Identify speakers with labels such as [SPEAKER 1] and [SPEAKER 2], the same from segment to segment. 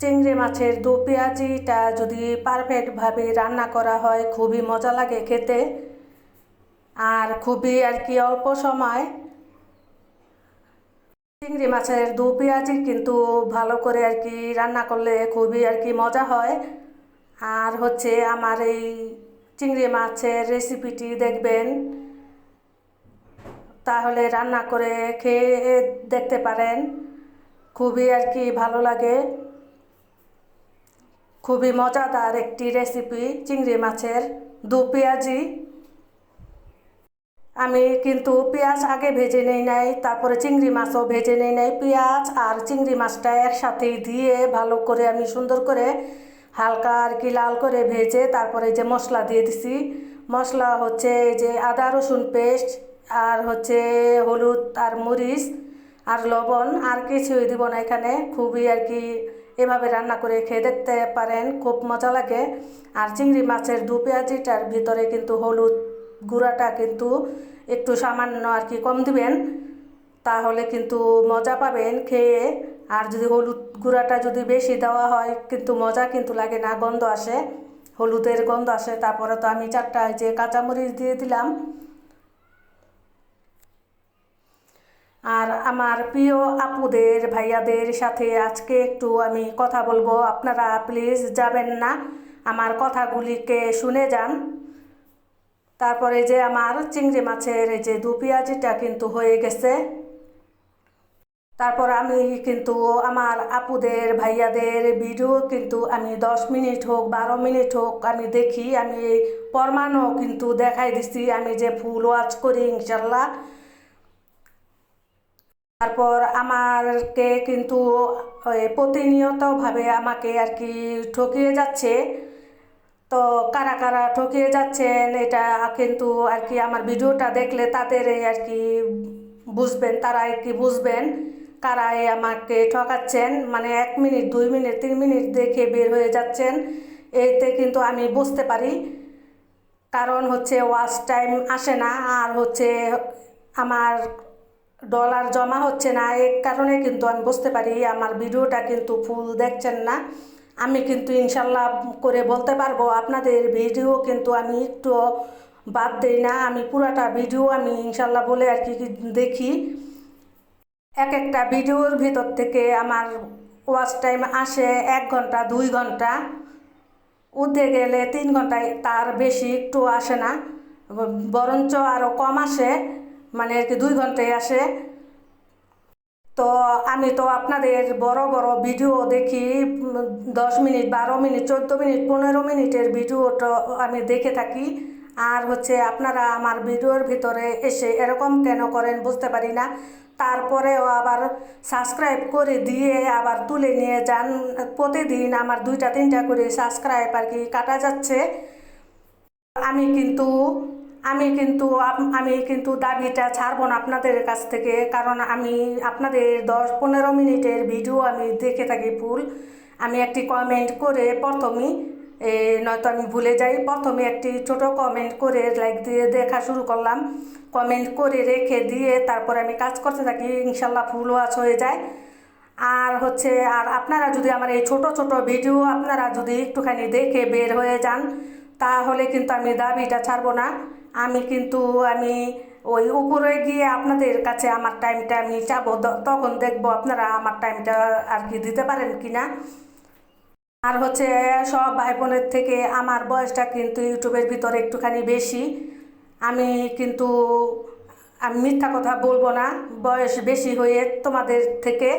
[SPEAKER 1] চিংড়ি মাছের দু পেঁয়াজিটা যদি পারফেক্টভাবে রান্না করা হয়, খুবই মজা লাগে খেতে। আর খুবই আর কি অল্প সময়। চিংড়ি মাছের দু পেঁয়াজি কিন্তু ভালো করে আর কি রান্না করলে খুবই আর কি মজা হয়। আর হচ্ছে আমার এই চিংড়ি মাছের রেসিপিটি দেখবেন। তাহলে রান্না করে খেয়ে দেখতে পারেন। খুবই আর কি ভালো লাগে। খুবই মজাদার একটি রেসিপি চিংড়ি মাছের দু পেঁয়াজি। আমি কিন্তু পেঁয়াজ আগে ভেজে নেই নাই, তারপরে চিংড়ি মাছও ভেজে নেই নাই। পেঁয়াজ আর চিংড়ি মাছটা একসাথেই দিয়ে ভালো করে আমি সুন্দর করে হালকা আর কি লাল করে ভেজে তারপরে যে মশলা দিয়ে দিছি। মশলা হচ্ছে যে আদা রসুন পেস্ট আর হচ্ছে হলুদ আর মরিচ আর লবণ, আর কিছুই দিব না এখানে। খুবই আর কি এভাবে রান্না করে খেয়ে দেখতে পারেন, খুব মজা লাগে। আর চিংড়ি মাছের দু পেঁয়াজিটার ভিতরে কিন্তু হলুদ গুঁড়াটা কিন্তু একটু সামান্য আর কি কম দিবেন, তাহলে কিন্তু মজা পাবেন খেয়ে। আর যদি হলুদ গুঁড়াটা যদি বেশি দেওয়া হয়, কিন্তু মজা কিন্তু লাগে না, গন্ধ আসে। হলুদের গন্ধ আসে, তারপরে তো আমি চারটা যে কাঁচামরিচ দিয়ে দিলাম আর আমার প্রিয় আপুদের, ভাইয়াদের সাথে আজকে একটু আমি কথা বলব। আপনারা প্লিজ যাবেন না, আমার কথাগুলিকে শুনে যান। তারপরে যে আমার চিংড়ি মাছের যে দু পেঁয়াজিটা কিন্তু হয়ে গেছে। তারপর আমি কিন্তু আমার আপুদের, ভাইয়াদের ভিডিও কিন্তু আমি দশ মিনিট হোক, বারো মিনিট হোক আমি দেখি, আমি এই কিন্তু দেখাই দিছি, আমি যে ফুল ওয়াচ করি ইনশাল্লাহ। তারপর আমারকে কিন্তু প্রতিনিয়তভাবে আমাকে আর কি ঠকিয়ে যাচ্ছে। তো কারা কারা ঠকিয়ে যাচ্ছেন, এটা কিন্তু আর কি আমার ভিডিওটা দেখলে তাদের আর কি বুঝবেন তারা কি বুঝবেন, কারাই আমাকে ঠকাচ্ছেন। মানে এক মিনিট, দুই মিনিট, তিন মিনিট দেখে বের হয়ে যাচ্ছেন। এতে কিন্তু আমি বুঝতে পারি। কারণ হচ্ছে ওয়াচ টাইম আসে না, আর হচ্ছে আমার ডলার জমা হচ্ছে না এই কারণে কিন্তু আমি বুঝতে পারি আমার ভিডিওটা কিন্তু ফুল দেখছেন না। আমি কিন্তু ইনশাল্লাহ করে বলতে পারব, আপনাদের ভিডিও কিন্তু আমি একটু বাদ দিই না, আমি পুরাটা ভিডিও আমি ইনশাল্লাহ বলে আর কি দেখি। এক একটা ভিডিওর ভিতর থেকে আমার ওয়াচ টাইম আসে এক ঘণ্টা, দুই ঘণ্টা উঠে গেলে তিন ঘন্টায় তার বেশি একটু আসে না, বরঞ্চ আরও কম আসে। মানে আর কি দুই ঘন্টায় আসে। তো আমি তো আপনাদের বড় বড় ভিডিও দেখি, দশ মিনিট, বারো মিনিট, চোদ্দ মিনিট, পনেরো মিনিটের ভিডিওটা আমি দেখে থাকি। আর হচ্ছে আপনারা আমার ভিডিওর ভিতরে এসে এরকম কেন করেন বুঝতে পারি না। তারপরেও আবার সাবস্ক্রাইব করে দিয়ে আবার তুলে নিয়ে যান। প্রতিদিন আমার দুইটা, তিনটা করে সাবস্ক্রাইব আর কি কাটা যাচ্ছে। আমি কিন্তু আমি কিন্তু আমি কিন্তু দাবিটা ছাড়বো না আপনাদের কাছ থেকে, কারণ আমি আপনাদের দশ পনেরো মিনিটের ভিডিও আমি দেখে থাকি ফুল আমি একটি কমেন্ট করে প্রথমেই নয়তো আমি ভুলে যাই, প্রথমে একটি ছোট কমেন্ট করে লাইক দিয়ে দেখা শুরু করলাম। কমেন্ট করে রেখে দিয়ে তারপর আমি কাজ করতে থাকি, ইনশাল্লাহ ফুল ওয়াচ হয়ে যায়। আর হচ্ছে, আর আপনারা যদি আমার এই ছোট ছোট ভিডিও আপনারা যদি একটুখানি দেখে বের হয়ে যান, তাহলে কিন্তু আমি দাবিটা ছাড়বো না। আমি কিন্তু, আমি ওই উপরে গিয়ে আপনাদের কাছে আমার টাইমটা আমি চাবো তখন দেখব আপনারা আমার টাইমটা আর কি দিতে পারেন কি না আর হচ্ছে সব ভাই বোনের থেকে আমার বয়সটা কিন্তু ইউটিউবের ভিতরে একটুখানি বেশি। আমি কিন্তু, আমি মিথ্যা কথা বলব না, বয়স বেশি হয়ে তোমাদের থেকে।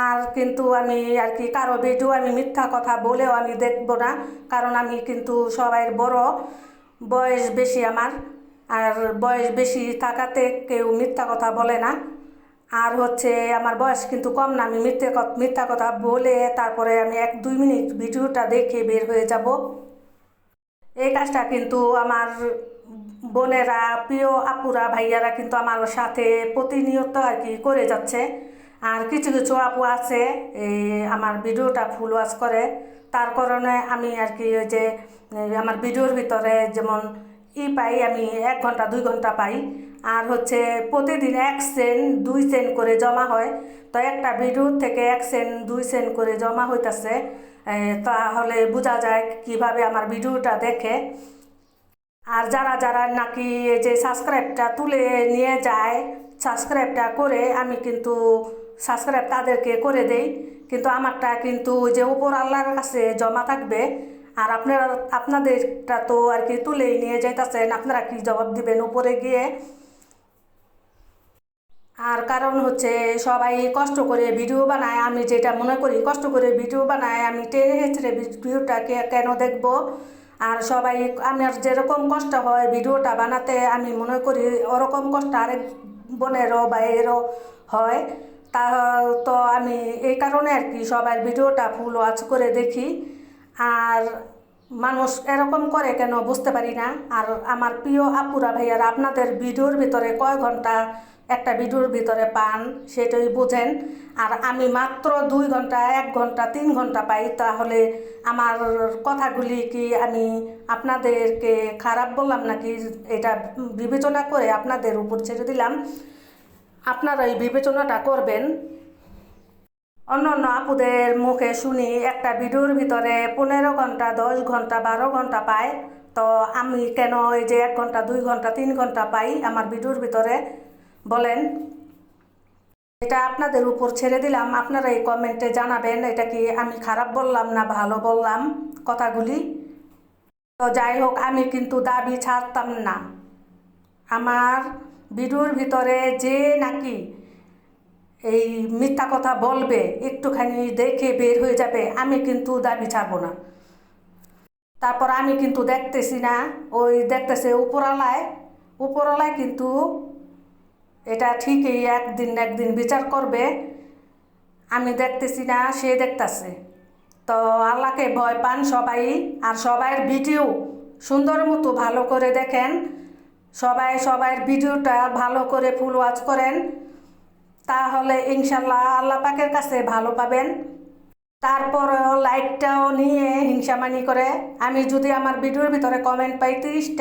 [SPEAKER 1] আর কিন্তু আমি আর কি কারও ভিডিও আমি মিথ্যা কথা বলেও আমি দেখব না, কারণ আমি কিন্তু সবাই বড়, বয়স বেশি আমার। আর বয়স বেশি থাকাতে কেউ মিথ্যা কথা বলে না। আর হচ্ছে আমার বয়স কিন্তু কম না, আমি মিথ্যে মিথ্যা কথা বলে তারপরে আমি এক, দুই মিনিট ভিডিওটা দেখে বের হয়ে যাব। এই কাজটা কিন্তু আমার বোনেরা, প্রিয় আপুরা, ভাইয়ারা কিন্তু আমার সাথে প্রতিনিয়ত আর কি করে যাচ্ছে। আর কিছু কিছু আপু আছে এই আমার ভিডিওটা ফুল ওয়াচ করে। তার কারণে আমি আর কি ওই যে আমার ভিডিওর ভিতরে যেমন ই পাই, আমি এক ঘণ্টা, দুই ঘণ্টা পাই। আর হচ্ছে প্রতিদিন এক সেন্ট দুই সেন্ট করে জমা হয়। তো একটা ভিডিও থেকে এক সেন্ট দুই সেন্ট করে জমা হইতাছে। তাহলে বোঝা যায় কীভাবে আমার ভিডিওটা দেখে। আর যারা যারা নাকি যে সাবস্ক্রাইবটা তুলে নিয়ে যায়, সাবস্ক্রাইবটা করে, আমি কিন্তু সাবস্ক্রাইব তাদেরকে করে দেই। কিন্তু আমারটা কিন্তু যে উপর আল্লাহর কাছে জমা থাকবে। আর আপনারা, আপনাদেরটা তো আর কি তুলেই নিয়ে যাইতেছেন। আপনারা কি জবাব দিবেন উপরে গিয়ে? আর কারণ হচ্ছে সবাই কষ্ট করে ভিডিও বানায়। আমি যেটা মনে করি, কষ্ট করে ভিডিও বানায়। আমি টেনে হেঁচড়ে ভিডিওটাকে কেন দেখব? আর সবাই, আমার যেরকম কষ্ট হয় ভিডিওটা বানাতে, আমি মনে করি ওরকম কষ্ট আরেক বোনেরও বা এরও হয়। তা তো আমি এই কারণে আর কি সবার ভিডিওটা ফুল ওয়াচ করে দেখি। আর মানুষ এরকম করে কেন বুঝতে পারি না? আর আমার প্রিয় আপুরা ভাইয়ারা, আপনাদের ভিডিওর ভিতরে কয় ঘণ্টা একটা ভিডিওর ভিতরে পান সেটাই বোঝেন। আর আমি মাত্র দুই ঘণ্টা, এক ঘণ্টা, তিন ঘণ্টা পাই, তাহলে আমার কথাগুলি কি আমি আপনাদেরকে খারাপ বললাম নাকি এটা বিবেচনা করে আপনাদের উপর ছেড়ে দিলাম? আপনারা এই বিবেচনাটা করবেন। অন্য অন্য আপুদের মুখে শুনি একটা ভিডিওর ভিতরে পনেরো ঘণ্টা, দশ ঘণ্টা, বারো ঘণ্টা পায়। তো আমি কেন এই যে এক ঘণ্টা, দুই ঘণ্টা, তিন ঘণ্টা পাই আমার ভিডিওর ভিতরে? বলেন। এটা আপনাদের উপর ছেড়ে দিলাম। আপনারা এই কমেন্টে জানাবেন, এটা কি আমি খারাপ বললাম না ভালো বললাম কথাগুলি? তো যাই হোক, আমি কিন্তু দাবি ছাড়তাম না। আমার ভিডিওর ভিতরে যে নাকি এই মিথ্যা কথা বলবে, একটুখানি দেখে বের হয়ে যাবে, আমি কিন্তু দাবি ছাড়বো না। তারপর আমি কিন্তু দেখতেছি না, ওই দেখতেছে উপরালায় উপরালায় কিন্তু এটা ঠিকই একদিন একদিন বিচার করবে। আমি দেখতেছি না, সে দেখতাছে। তো আল্লাহকে ভয় পান সবাই, আর সবাইয়ের ভিডিও সুন্দর মতো ভালো করে দেখেন। সবাই সবাইয়ের ভিডিওটা ভালো করে ফুল ওয়াচ করেন। তাহলে ইনশাল্লাহ আল্লাহ পাকের কাছে ভালো পাবেন। তারপরেও লাইটটাও নিয়ে হিংসামানি করে। আমি যদি আমার ভিডিওর ভিতরে কমেন্ট পাই তিরিশটা